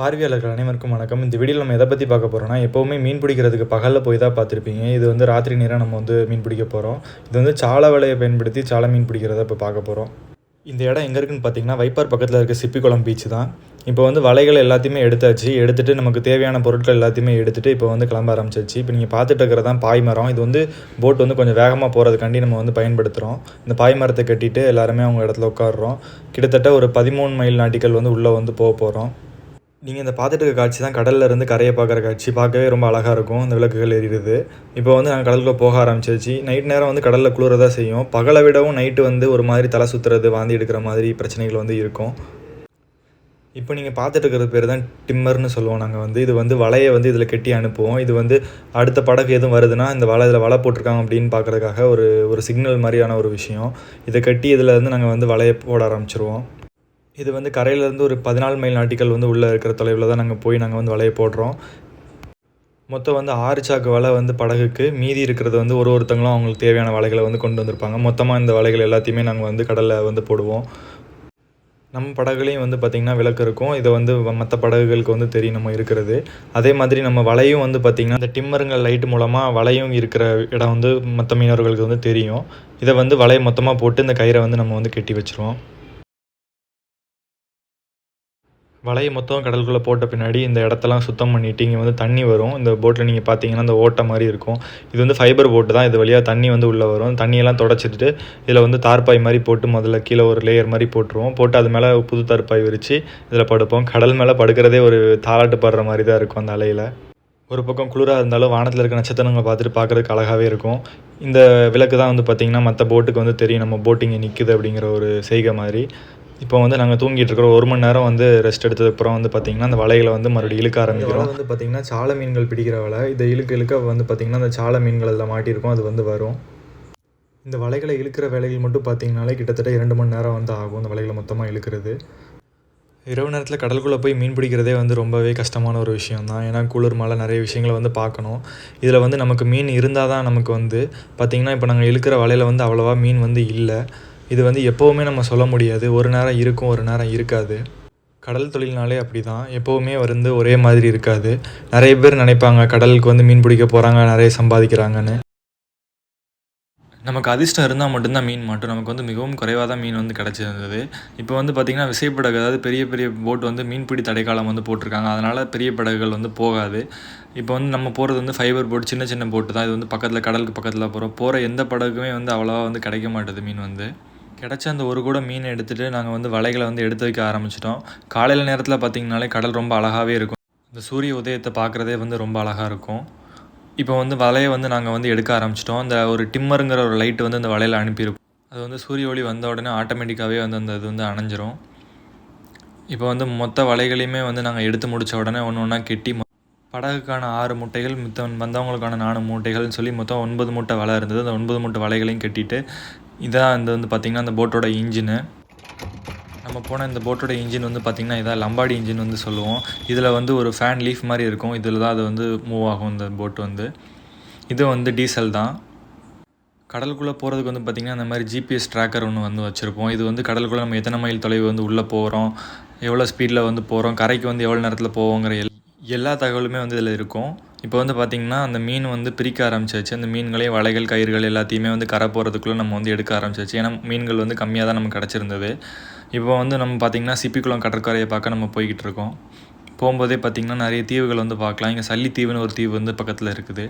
பார்வையாளர்கள் அனைவருக்கும் வணக்கம். இந்த வீடியோவில் நம்ம எதை பற்றி பார்க்க போகிறோம்னா எப்போவுமே மீன் பிடிக்கிறதுக்கு பகலில் போய் தான் பார்த்துருப்பீங்க. இது வந்து ராத்திரி நேரம் நம்ம வந்து மீன் பிடிக்க போகிறோம் இது வந்து சால வலையை பயன்படுத்தி சால மீன் பிடிக்கிறத இப்போ பார்க்க போகிறோம் இந்த இடம் எங்கே இருக்குன்னு பார்த்தீங்கன்னா வைப்பார் பக்கத்தில் இருக்க சிப்பிக்குளம் பீச் தான். இப்போ வந்து வலைகள் எல்லாத்தையுமே எடுத்தாச்சு. எடுத்துகிட்டு நமக்கு தேவையான பொருட்கள் எல்லாத்தையுமே எடுத்துகிட்டு இப்போ வந்து கிளம்ப ஆரம்பிச்சாச்சு. இப்போ நீங்கள் பார்த்துட்டு இருக்கிறதான் பாய் மரம். இது வந்து போட் வந்து கொஞ்சம் வேகமாக போகிறதுக்காண்டி நம்ம வந்து பயன்படுத்துகிறோம் இந்த பாய் மரத்தை கட்டிட்டு எல்லாருமே அவங்க இடத்துல உட்காடுறோம் கிட்டத்தட்ட ஒரு பதிமூணு மைல் நாட்டிகள் வந்து உள்ளே வந்து போக போகிறோம் நீங்கள் இந்த பார்த்துட்டு இருக்க காட்சி தான் கடலில் இருந்து கரையை பார்க்குற காட்சி. பார்க்கவே ரொம்ப அழகாக இருக்கும். இந்த விளக்குகள் எரியுது இப்போ வந்து நாங்கள் கடலுக்குள்ளே போக ஆரம்பிச்சிருச்சு நைட் நேரம் வந்து கடலில் குளிரதா செய்யும். பகலை விடவும் நைட்டு வந்து ஒரு மாதிரி தலை சுற்றுறது வாந்தி எடுக்கிற மாதிரி பிரச்சனைகள் வந்து இருக்கும். இப்போ நீங்கள் பார்த்துட்டு இருக்கிற பேர் தான் டிம்மர்னு சொல்லுவோம் நாங்கள் வந்து. இது வந்து வலையை வந்து இதில் கட்டி அனுப்புவோம். இது வந்து அடுத்த படகு எதுவும் வருதுன்னா இந்த வலை இதில் வலை போட்டிருக்காங்க அப்படின்னு பார்க்குறதுக்காக ஒரு ஒரு சிக்னல் மாதிரியான ஒரு விஷயம். இதை கட்டி இதில் இருந்து நாங்கள் வந்து வலையை போட ஆரம்பிச்சிருவோம். இது வந்து கரையிலேருந்து ஒரு பதினாலு மைல் நாட்டிகள் வந்து உள்ளே இருக்கிற தொலைவில் தான் நாங்கள் போய் நாங்கள் வந்து வலையை போடுறோம். மொத்தம் வந்து ஆறு சாக்கு வலை வந்து படகுக்கு மீதி இருக்கிறது வந்து ஒரு ஒருத்தங்களும் அவங்களுக்கு தேவையான வலைகளை வந்து கொண்டு வந்திருப்பாங்க. மொத்தமாக இந்த வலைகள் எல்லாத்தையுமே நாங்கள் வந்து கடலில் வந்து போடுவோம். நம்ம படகுலையும் வந்து பார்த்திங்கன்னா விளக்கு இருக்கும். இதை வந்து மற்ற படகுகளுக்கு வந்து தெரியும் நம்ம இருக்கிறது. அதே மாதிரி நம்ம வலையும் வந்து பார்த்திங்கன்னா இந்த டிம்மருங்கள் லைட் மூலமாக வலையும் இருக்கிற இடம் வந்து மற்ற மீனவர்களுக்கு வந்து தெரியும். இதை வந்து வலையை மொத்தமாக போட்டு இந்த கயிறை வந்து நம்ம வந்து கட்டி வச்சுருவோம். வலையை மொத்தம் கடலுக்குள்ளே போட்ட பின்னாடி இந்த இடத்தெல்லாம் சுத்தம் பண்ணிவிட்டு இங்கே வந்து தண்ணி வரும். இந்த போட்டில் நீங்கள் பார்த்தீங்கன்னா இந்த ஓட்டை மாதிரி இருக்கும். இது வந்து ஃபைபர் போட்டு தான். இது வழியாக தண்ணி வந்து உள்ளே வரும். தண்ணியெல்லாம் தொடச்சிட்டு இதில் வந்து தார்பாய் மாதிரி போட்டு முதல்ல கீழே ஒரு லேயர் மாதிரி போட்டுருவோம். போட்டு அது மேலே புது தார்பாய் விரித்து இதில் படுப்போம். கடல் மேலே படுக்கிறதே ஒரு தாளாட்டு படுற மாதிரி தான் இருக்கும் அந்த அலையில். ஒரு பக்கம் குளிராக இருந்தாலும் வானத்தில் இருக்க நட்சத்திரங்களை பார்த்துட்டு பார்க்குறதுக்கு அழகாகவே இருக்கும். இந்த விளக்கு தான் வந்து பார்த்திங்கன்னா மற்ற போட்டுக்கு வந்து தெரியும். நம்ம போட்டிங்க நிற்குது அப்படிங்கிற ஒரு செய்கை மாதிரி. இப்போ வந்து நாங்கள் தூங்கிட்டு இருக்கிறோம். ஒரு மணி நேரம் வந்து ரெஸ்ட் எடுத்ததுக்கப்புறம் வந்து பார்த்திங்கன்னா அந்த வலைகளை வந்து மறுபடியும் இழுக்க ஆரம்பிக்கிறோம். வந்து பார்த்திங்கன்னா சால மீன்கள் பிடிக்கிற வலை. இதை இழுக்க இழுக்க வந்து பார்த்திங்கன்னா அந்த சால மீன்கள் அதில் மாட்டியிருக்கும். அது வந்து வரும். இந்த வலைகளை இழுக்கிற வேலைகள் மட்டும் பார்த்திங்கனாலே கிட்டத்தட்ட இரண்டு மணி நேரம் வந்து ஆகும் அந்த வலைகளை மொத்தமாக இழுக்கிறது. இரவு நேரத்தில் கடலுக்குள்ளே போய் மீன் பிடிக்கிறதே வந்து ரொம்பவே கஷ்டமான ஒரு விஷயம் தான் ஏன்னா குளிர் மழை நிறைய விஷயங்களை வந்து பார்க்கணும். இதில் வந்து நமக்கு மீன் இருந்தால் தான் நமக்கு வந்து பார்த்திங்கன்னா இப்போ நாங்கள் இழுக்கிற வலையில் வந்து அவ்வளோவா மீன் வந்து இல்லை. இது வந்து எப்போவுமே நம்ம சொல்ல முடியாது. ஒரு நேரம் இருக்கும் ஒரு நேரம் இருக்காது. கடல் தொழில்னாலே அப்படி தான் எப்போவுமே வந்து ஒரே மாதிரி இருக்காது. நிறைய பேர் நினைப்பாங்க கடலுக்கு வந்து மீன் பிடிக்க போகிறாங்க நிறைய சம்பாதிக்கிறாங்கன்னு. நமக்கு அதிர்ஷ்டம் இருந்தால் மட்டும்தான் மீன் மாட்டும். நமக்கு வந்து மிகவும் குறைவாக தான் மீன் வந்து கிடச்சிருந்தது. இப்போ வந்து பார்த்திங்கன்னா விசைப்படகு அதாவது பெரிய பெரிய போட் வந்து மீன்பிடி தடைக்காலம் வந்து போட்டிருக்காங்க. அதனால் பெரிய படகுகள் வந்து போகாது. இப்போ வந்து நம்ம போகிறது வந்து ஃபைபர் போட் சின்ன சின்ன போட்டு தான். இது வந்து பக்கத்தில் கடலுக்கு பக்கத்தில் போகிறோம் போகிற எந்த படகுமே வந்து அவ்வளோவா வந்து கிடைக்க மாட்டேது மீன் வந்து. கிடச்ச அந்த ஒரு கூட மீன் எடுத்துகிட்டு நாங்கள் வந்து வலைகளை வந்து எடுத்து வைக்க ஆரம்பிச்சிட்டோம். காலையில் நேரத்தில் பார்த்திங்கனாலே கடல் ரொம்ப அழகாகவே இருக்கும். இந்த சூரிய உதயத்தை பார்க்குறதே வந்து ரொம்ப அழகாக இருக்கும். இப்போ வந்து வலையை வந்து நாங்கள் வந்து எடுக்க ஆரம்பிச்சிட்டோம். அந்த ஒரு டிம்மருங்கிற ஒரு லைட்டு வந்து அந்த வலையில் அனுப்பியிருக்கும். அது வந்து சூரிய ஒளி வந்த உடனே ஆட்டோமேட்டிக்காகவே வந்து அந்த இது வந்து அணைஞ்சிரும். இப்போ வந்து மொத்த வலைகளையுமே வந்து நாங்கள் எடுத்து முடித்த உடனே ஒன்று ஒன்றா கெட்டி படகுக்கான ஆறு முட்டைகள் மித்த வந்தவங்களுக்கான நாலு மூட்டைகள்னு சொல்லி மொத்தம் ஒன்பது மூட்டை வலை இருந்தது. அந்த ஒன்பது மூட்டை வலைகளையும் கட்டிட்டு இதான் இந்த வந்து பார்த்திங்கன்னா அந்த போட்டோட இன்ஜினு நம்ம போன இந்த போட்டோட இன்ஜின் வந்து பார்த்திங்கன்னா இதான் லம்பாடி இன்ஜின் வந்து சொல்லுவோம். இதில் வந்து ஒரு ஃபேன் லீஃப் மாதிரி இருக்கும். இதில் தான் அது வந்து மூவ் ஆகும் இந்த போட் வந்து. இது வந்து டீசல் தான். கடலுக்குள்ளே போகிறதுக்கு வந்து பார்த்திங்கன்னா இந்த மாதிரி ஜிபிஎஸ் ட்ராக்கர் ஒன்று வந்து வச்சுருப்போம். இது வந்து கடலுக்குள்ளே நம்ம எத்தனை மைல் தொலைவு வந்து உள்ளே போகிறோம் எவ்வளோ ஸ்பீடில் வந்து போகிறோம் கரைக்கு வந்து எவ்வளோ நேரத்தில் போவோங்கிற எல்லா தகவலுமே வந்து இதில் இருக்கும். இப்போ வந்து பார்த்திங்கன்னா அந்த மீன் வந்து பிரிக்க ஆரம்பிச்சாச்சு. அந்த மீன்களையும் வலைகள் கயிறுகள் எல்லாத்தையுமே வந்து கரை போகிறதுக்குள்ளே நம்ம வந்து எடுக்க ஆரம்பிச்சாச்சு. ஏன்னா மீன்கள் வந்து கம்மியாக தான் நமக்கு கிடச்சிருந்தது. இப்போ வந்து நம்ம பார்த்திங்கன்னா சிப்பிக்குளம் கடற்கரையை பார்க்க நம்ம போய்கிட்டு இருக்கோம். போகும்போதே பார்த்திங்கன்னா நிறைய தீவுகள் வந்து பார்க்கலாம். இங்கே சல்லித்தீவுன்னு ஒரு தீவு வந்து பக்கத்தில் இருக்குது.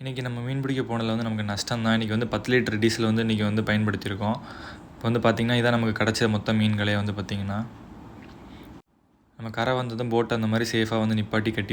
இன்றைக்கி நம்ம மீன் பிடிக்க போனதில் வந்து நமக்கு நஷ்டம் தான் இன்றைக்கி வந்து பத்து லிட்டர் டீசல் வந்து இன்றைக்கி வந்து பயன்படுத்தியிருக்கோம். இப்போ வந்து பார்த்திங்கன்னா இதான் நமக்கு கிடச்ச மொத்த மீன்களே வந்து பார்த்திங்கன்னா நம்ம கரை வந்ததும் போட்டை அந்த மாதிரி சேஃபாக வந்து நிப்பாட்டி கட்டி